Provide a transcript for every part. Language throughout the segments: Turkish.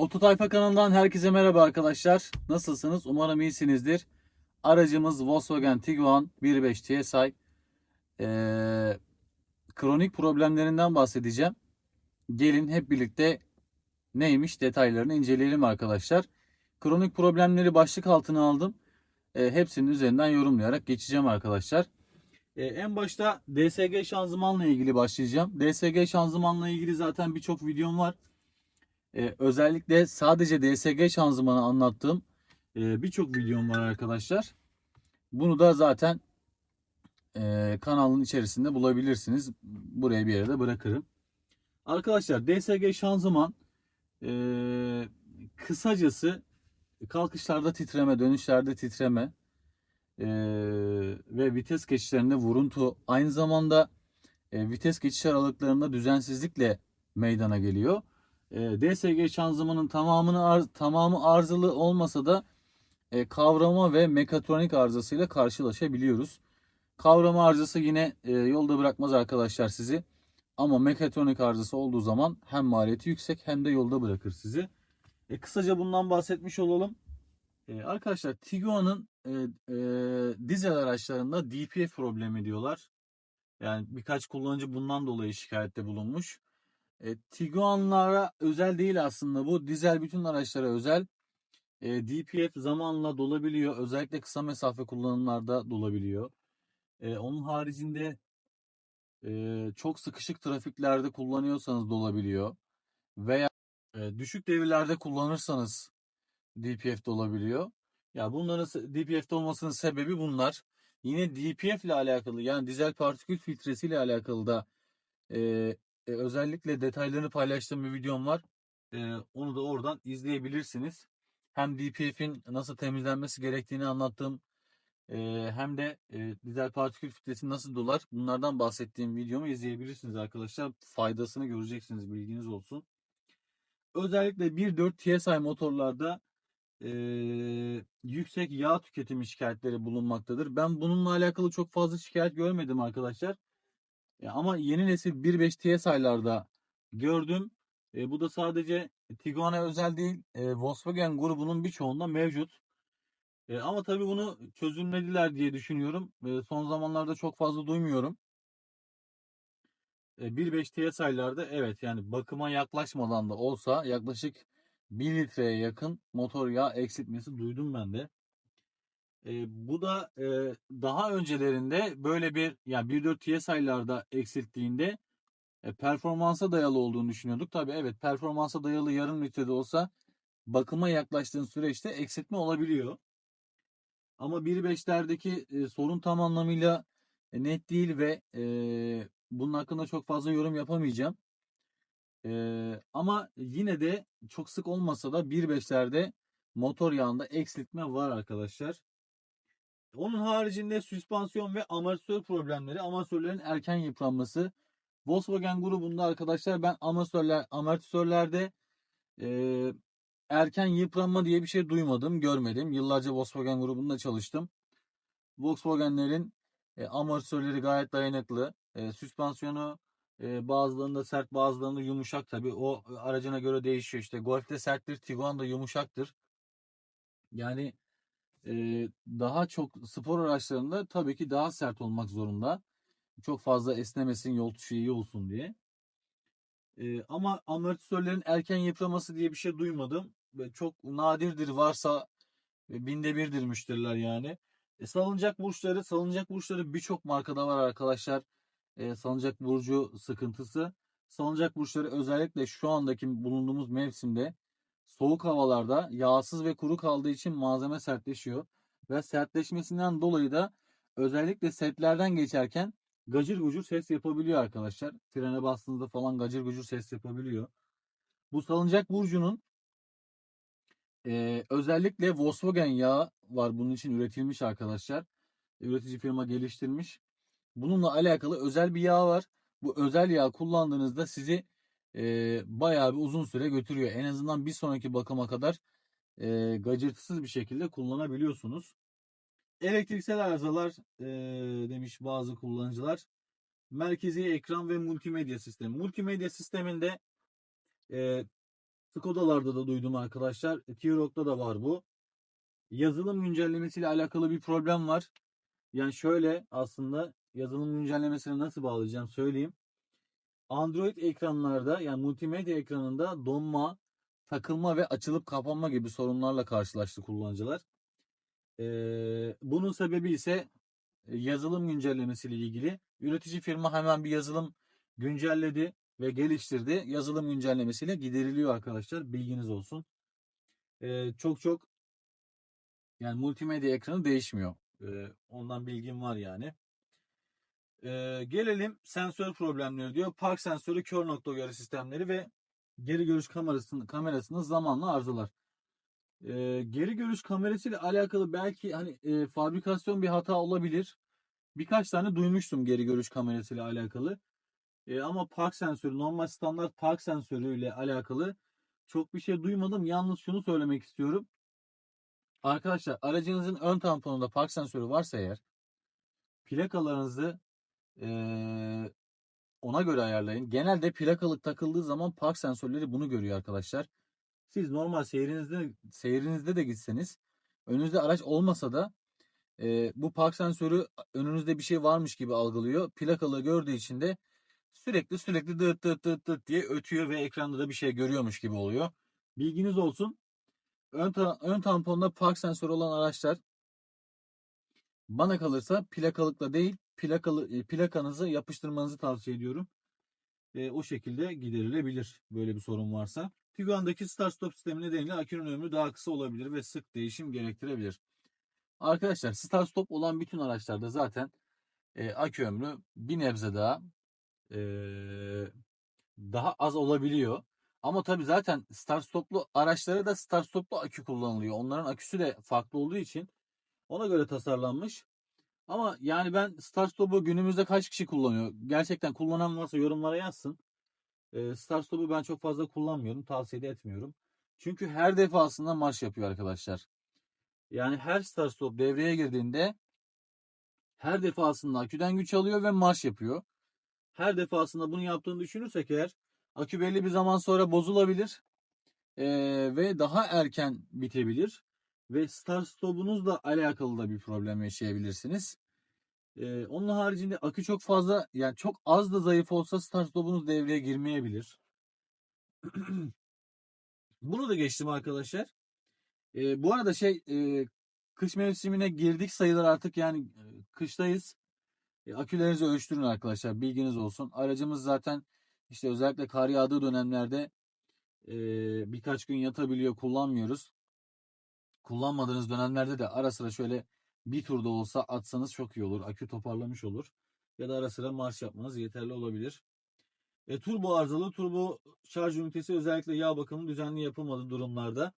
Oto Tayfa kanalından herkese merhaba arkadaşlar. Nasılsınız? Umarım iyisinizdir. Aracımız Volkswagen Tiguan 1.5 TSI. Ee, kronik problemlerinden bahsedeceğim. Gelin hep birlikte neymiş detaylarını inceleyelim arkadaşlar. Kronik problemleri başlık altına aldım. Ee, hepsinin üzerinden yorumlayarak geçeceğim arkadaşlar. Ee, en başta DSG şanzımanla ilgili başlayacağım. DSG şanzımanla ilgili zaten birçok videom var. Ee, özellikle sadece DSG şanzımanı anlattığım e, birçok videom var arkadaşlar. Bunu da zaten e, kanalın içerisinde bulabilirsiniz. Buraya bir yere de bırakırım. Arkadaşlar DSG şanzıman e, kısacası kalkışlarda titreme, dönüşlerde titreme e, ve vites geçişlerinde vuruntu aynı zamanda e, vites geçiş aralıklarında düzensizlikle meydana geliyor. E, DSG şanzımanın tamamını ar- tamamı arızalı olmasa da e, kavrama ve mekatronik arızasıyla karşılaşabiliyoruz. Kavrama arızası yine e, yolda bırakmaz arkadaşlar sizi. Ama mekatronik arızası olduğu zaman hem maliyeti yüksek hem de yolda bırakır sizi. E, kısaca bundan bahsetmiş olalım. E, arkadaşlar Tiguan'ın e, e, dizel araçlarında DPF problemi diyorlar. Yani birkaç kullanıcı bundan dolayı şikayette bulunmuş. E, Tiguan'lara özel değil aslında bu. Dizel bütün araçlara özel. E, DPF zamanla dolabiliyor. Özellikle kısa mesafe kullanımlarda dolabiliyor. E, onun haricinde e, çok sıkışık trafiklerde kullanıyorsanız dolabiliyor. Veya e, düşük devirlerde kullanırsanız DPF dolabiliyor. Ya bunların DPF'de olmasının sebebi bunlar. Yine DPF ile alakalı yani dizel partikül filtresi ile alakalı da e, e, özellikle detaylarını paylaştığım bir videom var. E, onu da oradan izleyebilirsiniz. Hem DPF'in nasıl temizlenmesi gerektiğini anlattığım e, hem de e, dizel partikül filtresi nasıl dolar bunlardan bahsettiğim videomu izleyebilirsiniz arkadaşlar. Faydasını göreceksiniz bilginiz olsun. Özellikle 1.4 TSI motorlarda e, yüksek yağ tüketimi şikayetleri bulunmaktadır. Ben bununla alakalı çok fazla şikayet görmedim arkadaşlar. E, ama yeni nesil 1.5 TSI'larda gördüm. E, bu da sadece Tiguan'a özel değil. E, Volkswagen grubunun birçoğunda mevcut. E, ama tabii bunu çözümlediler diye düşünüyorum. E, son zamanlarda çok fazla duymuyorum. E, 1.5 TSI'larda evet yani bakıma yaklaşmadan da olsa yaklaşık 1 litreye yakın motor yağı eksiltmesi duydum ben de. E, bu da e, daha öncelerinde böyle bir yani 1.4 TSI'larda eksilttiğinde e, performansa dayalı olduğunu düşünüyorduk. Tabii evet performansa dayalı yarım litrede olsa bakıma yaklaştığın süreçte eksiltme olabiliyor. Ama 1.5'lerdeki e, sorun tam anlamıyla e, net değil ve e, bunun hakkında çok fazla yorum yapamayacağım. E, ama yine de çok sık olmasa da 1.5'lerde motor yağında eksiltme var arkadaşlar. Onun haricinde süspansiyon ve amortisör problemleri, amortisörlerin erken yıpranması. Volkswagen grubunda arkadaşlar ben amortisörler, amortisörlerde e, erken yıpranma diye bir şey duymadım, görmedim. Yıllarca Volkswagen grubunda çalıştım. Volkswagen'lerin e, amortisörleri gayet dayanıklı. E, süspansiyonu e, bazılarında sert, bazılarında yumuşak tabii. O e, aracına göre değişiyor. İşte Golf'te serttir, Tiguan da yumuşaktır. Yani daha çok spor araçlarında tabii ki daha sert olmak zorunda. Çok fazla esnemesin, yol tutuşu iyi olsun diye. Ama amortisörlerin erken yıpraması diye bir şey duymadım. Ve çok nadirdir varsa e, binde birdir müşteriler yani. E, salıncak burçları, salıncak burçları birçok markada var arkadaşlar. E, salıncak burcu sıkıntısı. Salıncak burçları özellikle şu andaki bulunduğumuz mevsimde soğuk havalarda yağsız ve kuru kaldığı için malzeme sertleşiyor. Ve sertleşmesinden dolayı da özellikle setlerden geçerken gacır gucur ses yapabiliyor arkadaşlar. Frene bastığınızda falan gacır gucur ses yapabiliyor. Bu salıncak burcunun ee, özellikle Volkswagen yağı var bunun için üretilmiş arkadaşlar. Üretici firma geliştirmiş. Bununla alakalı özel bir yağ var. Bu özel yağ kullandığınızda sizi e, bayağı bir uzun süre götürüyor. En azından bir sonraki bakıma kadar e, gacırtısız bir şekilde kullanabiliyorsunuz. Elektriksel arızalar e, demiş bazı kullanıcılar. Merkezi ekran ve multimedya sistemi. Multimedya sisteminde e, Skoda'larda da duydum arkadaşlar. T-Roc'ta da var bu. Yazılım güncellemesiyle alakalı bir problem var. Yani şöyle aslında yazılım güncellemesini nasıl bağlayacağım söyleyeyim. Android ekranlarda yani multimedya ekranında donma, takılma ve açılıp kapanma gibi sorunlarla karşılaştı kullanıcılar. Ee, bunun sebebi ise e, yazılım güncellemesiyle ilgili. Üretici firma hemen bir yazılım güncelledi ve geliştirdi. Yazılım güncellemesiyle gideriliyor arkadaşlar. Bilginiz olsun. Ee, çok çok yani multimedya ekranı değişmiyor. Ee, ondan bilgim var yani. Ee, gelelim sensör problemleri diyor. Park sensörü kör nokta uyarı sistemleri ve geri görüş kamerasının kamerasının zamanla arızalar. Ee, geri görüş kamerasıyla alakalı belki hani e, fabrikasyon bir hata olabilir. Birkaç tane duymuştum geri görüş kamerasıyla alakalı. E, ama park sensörü normal standart park sensörüyle alakalı çok bir şey duymadım. Yalnız şunu söylemek istiyorum. Arkadaşlar aracınızın ön tamponunda park sensörü varsa eğer plakalarınızı ona göre ayarlayın. Genelde plakalık takıldığı zaman park sensörleri bunu görüyor arkadaşlar. Siz normal seyrinizde seyrinizde de gitseniz önünüzde araç olmasa da eee, bu park sensörü önünüzde bir şey varmış gibi algılıyor. Plakalığı gördüğü için de sürekli sürekli dıt dıt dıt dıt diye ötüyor ve ekranda da bir şey görüyormuş gibi oluyor. Bilginiz olsun. Ön, ta- ön tamponda park sensörü olan araçlar bana kalırsa plakalıkla değil plakalı e, plakanızı yapıştırmanızı tavsiye ediyorum. E, o şekilde giderilebilir böyle bir sorun varsa. Tiguan'daki start stop sistemi nedeniyle akünün ömrü daha kısa olabilir ve sık değişim gerektirebilir. Arkadaşlar start stop olan bütün araçlarda zaten e, akü ömrü bir nebze daha e, daha az olabiliyor. Ama tabii zaten start stoplu araçlara da start stoplu akü kullanılıyor. Onların aküsü de farklı olduğu için ona göre tasarlanmış. Ama yani ben start stop'u günümüzde kaç kişi kullanıyor? Gerçekten kullanan varsa yorumlara yazsın. Ee, start stop'u ben çok fazla kullanmıyorum. Tavsiye etmiyorum. Çünkü her defasında marş yapıyor arkadaşlar. Yani her start stop devreye girdiğinde her defasında aküden güç alıyor ve marş yapıyor. Her defasında bunu yaptığını düşünürsek eğer akü belli bir zaman sonra bozulabilir Ee, ve daha erken bitebilir ve start stop'unuzla alakalı da bir problem yaşayabilirsiniz. Ee, onun haricinde akü çok fazla yani çok az da zayıf olsa start stop'unuz devreye girmeyebilir. Bunu da geçtim arkadaşlar. Ee, bu arada şey e, kış mevsimine girdik sayılır artık yani e, kıştayız. E, akülerinizi ölçtürün arkadaşlar bilginiz olsun. Aracımız zaten işte özellikle kar yağdığı dönemlerde e, birkaç gün yatabiliyor kullanmıyoruz. Kullanmadığınız dönemlerde de ara sıra şöyle bir turda olsa atsanız çok iyi olur. Akü toparlamış olur. Ya da ara sıra marş yapmanız yeterli olabilir. E, turbo arızalı turbo şarj ünitesi özellikle yağ bakımı düzenli yapılmadığı durumlarda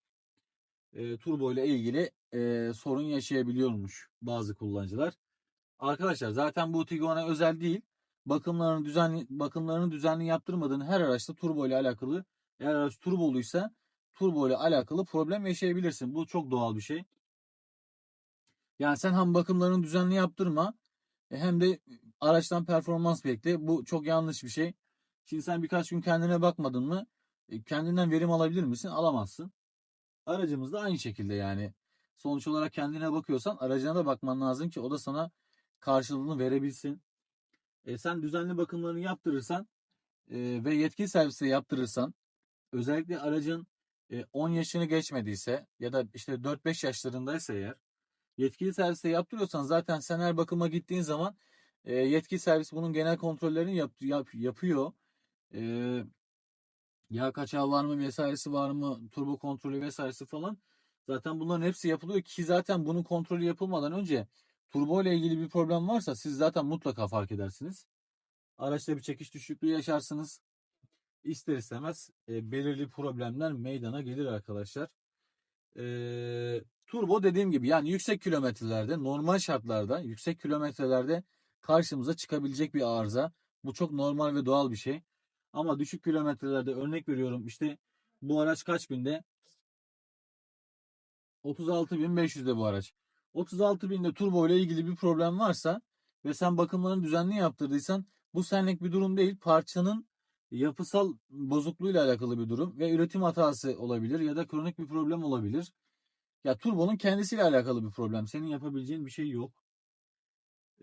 e, turbo ile ilgili e, sorun yaşayabiliyormuş bazı kullanıcılar. Arkadaşlar zaten bu Tiguan'a özel değil. Bakımlarını düzenli bakımlarını düzenli yaptırmadığın her araçta turbo ile alakalı eğer araç turboluysa turbo ile alakalı problem yaşayabilirsin. Bu çok doğal bir şey. Yani sen hem bakımlarını düzenli yaptırma e, hem de araçtan performans bekle. Bu çok yanlış bir şey. Şimdi sen birkaç gün kendine bakmadın mı e, kendinden verim alabilir misin? Alamazsın. Aracımız da aynı şekilde yani. Sonuç olarak kendine bakıyorsan aracına da bakman lazım ki o da sana karşılığını verebilsin. E, sen düzenli bakımlarını yaptırırsan e, ve yetkili serviste yaptırırsan özellikle aracın e, 10 yaşını geçmediyse ya da işte 4-5 yaşlarındaysa eğer yetkili serviste yaptırıyorsan zaten sen her bakıma gittiğin zaman e, yetkili servis bunun genel kontrollerini yap, yap- yapıyor. E, yağ kaçağı var mı vesairesi var mı turbo kontrolü vesairesi falan. Zaten bunların hepsi yapılıyor ki zaten bunun kontrolü yapılmadan önce turbo ile ilgili bir problem varsa siz zaten mutlaka fark edersiniz. Araçta bir çekiş düşüklüğü yaşarsınız. İster istemez e, belirli problemler meydana gelir arkadaşlar. E, turbo dediğim gibi yani yüksek kilometrelerde normal şartlarda yüksek kilometrelerde karşımıza çıkabilecek bir arıza. Bu çok normal ve doğal bir şey. Ama düşük kilometrelerde örnek veriyorum işte bu araç kaç binde? 36.500'de bu araç. 36.000'de turbo ile ilgili bir problem varsa ve sen bakımlarını düzenli yaptırdıysan bu senlik bir durum değil. Parçanın yapısal bozukluğuyla alakalı bir durum ve üretim hatası olabilir ya da kronik bir problem olabilir. Ya turbonun kendisiyle alakalı bir problem. Senin yapabileceğin bir şey yok.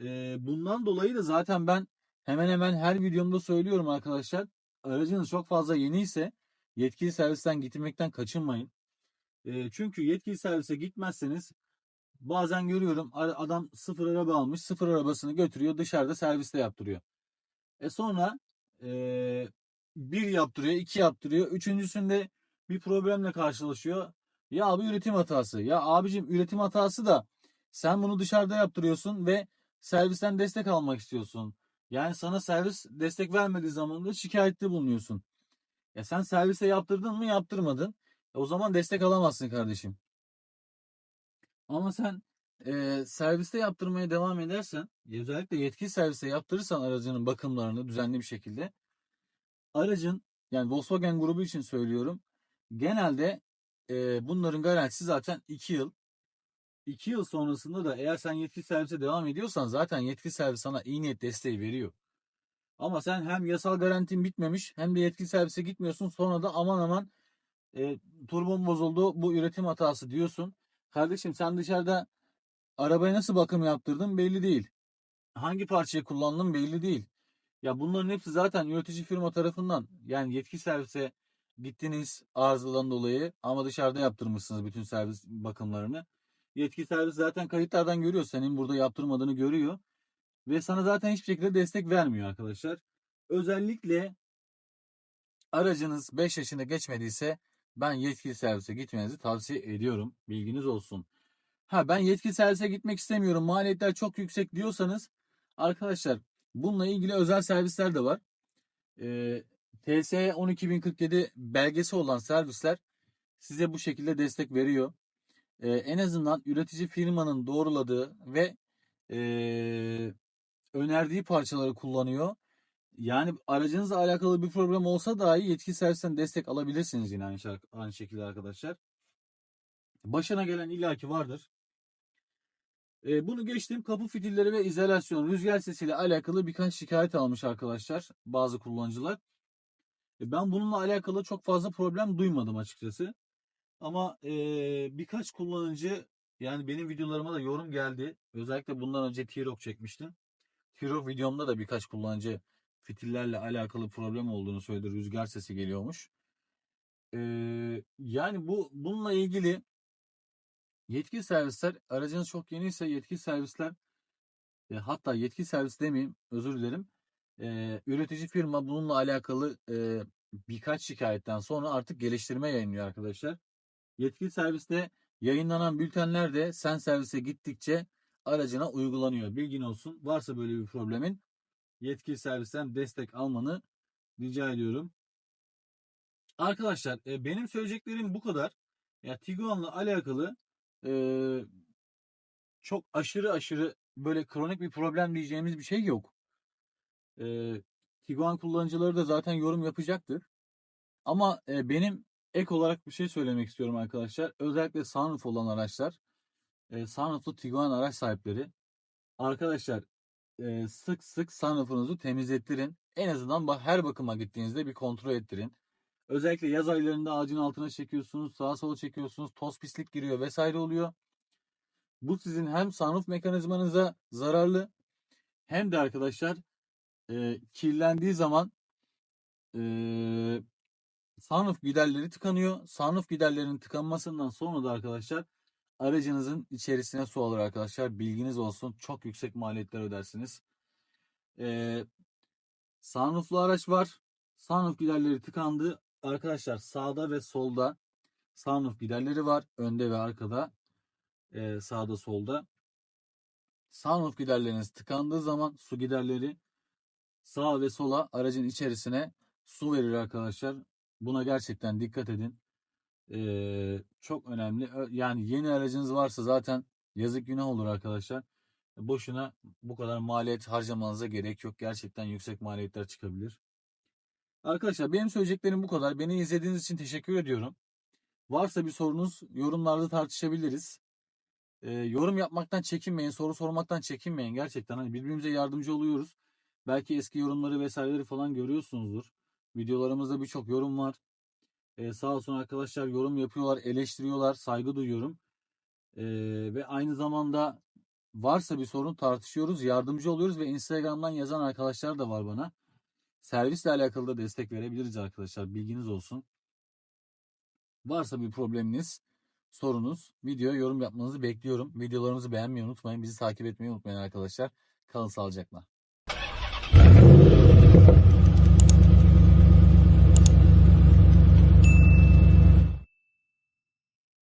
Ee, bundan dolayı da zaten ben hemen hemen her videomda söylüyorum arkadaşlar. Aracınız çok fazla yeni ise yetkili servisten gitmekten kaçınmayın. Ee, çünkü yetkili servise gitmezseniz bazen görüyorum adam sıfır araba almış sıfır arabasını götürüyor dışarıda serviste yaptırıyor. E sonra e, bir yaptırıyor iki yaptırıyor üçüncüsünde bir problemle karşılaşıyor. Ya abi üretim hatası. Ya abicim üretim hatası da sen bunu dışarıda yaptırıyorsun ve servisten destek almak istiyorsun. Yani sana servis destek vermediği zaman da şikayette bulunuyorsun. Ya sen servise yaptırdın mı yaptırmadın. E o zaman destek alamazsın kardeşim. Ama sen e, serviste yaptırmaya devam edersen, özellikle yetkili serviste yaptırırsan aracının bakımlarını düzenli bir şekilde, aracın yani Volkswagen grubu için söylüyorum, genelde e, bunların garantisi zaten 2 yıl. 2 yıl sonrasında da eğer sen yetkili servise devam ediyorsan zaten yetkili servis sana iyi niyet desteği veriyor. Ama sen hem yasal garantin bitmemiş hem de yetkili servise gitmiyorsun sonra da aman aman e, turbom bozuldu bu üretim hatası diyorsun. Kardeşim sen dışarıda arabaya nasıl bakım yaptırdın belli değil. Hangi parçayı kullandın belli değil. Ya bunların hepsi zaten üretici firma tarafından yani yetkili servise gittiniz arızadan dolayı ama dışarıda yaptırmışsınız bütün servis bakımlarını. Yetkili servis zaten kayıtlardan görüyor senin burada yaptırmadığını görüyor ve sana zaten hiçbir şekilde destek vermiyor arkadaşlar. Özellikle aracınız 5 yaşında geçmediyse ben yetkili servise gitmenizi tavsiye ediyorum. Bilginiz olsun. Ha ben yetkili servise gitmek istemiyorum. Maliyetler çok yüksek diyorsanız arkadaşlar bununla ilgili özel servisler de var. Ee, TS 12047 belgesi olan servisler size bu şekilde destek veriyor. Ee, en azından üretici firmanın doğruladığı ve ee, önerdiği parçaları kullanıyor. Yani aracınızla alakalı bir problem olsa dahi yetkili servisten destek alabilirsiniz yine aynı, şarkı- aynı şekilde arkadaşlar. Başına gelen illaki vardır. E, bunu geçtim. Kapı fitilleri ve izolasyon, rüzgar sesiyle alakalı birkaç şikayet almış arkadaşlar bazı kullanıcılar. E, ben bununla alakalı çok fazla problem duymadım açıkçası. Ama e, birkaç kullanıcı yani benim videolarıma da yorum geldi. Özellikle bundan önce T-Rock çekmiştim. T-Rock videomda da birkaç kullanıcı fitillerle alakalı problem olduğunu söyledi. Rüzgar sesi geliyormuş. E, yani bu bununla ilgili Yetkili servisler aracınız çok yeniyse yetkili servisler e, hatta yetkili servis demeyeyim özür dilerim. E, üretici firma bununla alakalı e, birkaç şikayetten sonra artık geliştirme yayınlıyor arkadaşlar. Yetkili serviste yayınlanan bültenler de sen servise gittikçe aracına uygulanıyor. Bilgin olsun. Varsa böyle bir problemin yetkili servisten destek almanı rica ediyorum. Arkadaşlar e, benim söyleyeceklerim bu kadar. Ya Tiguan'la alakalı ee, çok aşırı aşırı böyle kronik bir problem diyeceğimiz bir şey yok. Ee, Tiguan kullanıcıları da zaten yorum yapacaktır. Ama e, benim ek olarak bir şey söylemek istiyorum arkadaşlar. Özellikle sunroof olan araçlar, e, sunrooflu Tiguan araç sahipleri. Arkadaşlar e, sık sık sunroofunuzu temizlettirin. En azından her bakıma gittiğinizde bir kontrol ettirin. Özellikle yaz aylarında ağacın altına çekiyorsunuz, sağa sola çekiyorsunuz, toz pislik giriyor vesaire oluyor. Bu sizin hem sunroof mekanizmanıza zararlı hem de arkadaşlar e, kirlendiği zaman e, sunroof giderleri tıkanıyor. Sunroof giderlerinin tıkanmasından sonra da arkadaşlar aracınızın içerisine su alır arkadaşlar. Bilginiz olsun. Çok yüksek maliyetler ödersiniz. E, sunrooflu araç var. Sunroof giderleri tıkandı. Arkadaşlar sağda ve solda sunroof giderleri var. Önde ve arkada. Ee, sağda solda. Sunroof giderleriniz tıkandığı zaman su giderleri sağa ve sola aracın içerisine su verir arkadaşlar. Buna gerçekten dikkat edin. Ee, çok önemli. Yani yeni aracınız varsa zaten yazık günah olur arkadaşlar. Boşuna bu kadar maliyet harcamanıza gerek yok. Gerçekten yüksek maliyetler çıkabilir. Arkadaşlar benim söyleyeceklerim bu kadar. Beni izlediğiniz için teşekkür ediyorum. Varsa bir sorunuz yorumlarda tartışabiliriz. Ee, yorum yapmaktan çekinmeyin, soru sormaktan çekinmeyin. Gerçekten hani birbirimize yardımcı oluyoruz. Belki eski yorumları vesaireleri falan görüyorsunuzdur. Videolarımızda birçok yorum var. Ee, sağ olsun arkadaşlar yorum yapıyorlar, eleştiriyorlar, saygı duyuyorum. Ee, ve aynı zamanda varsa bir sorun tartışıyoruz, yardımcı oluyoruz ve Instagram'dan yazan arkadaşlar da var bana. Servisle alakalı da destek verebiliriz arkadaşlar. Bilginiz olsun. Varsa bir probleminiz, sorunuz, videoya yorum yapmanızı bekliyorum. Videolarımızı beğenmeyi unutmayın. Bizi takip etmeyi unutmayın arkadaşlar. Kalın sağlıcakla.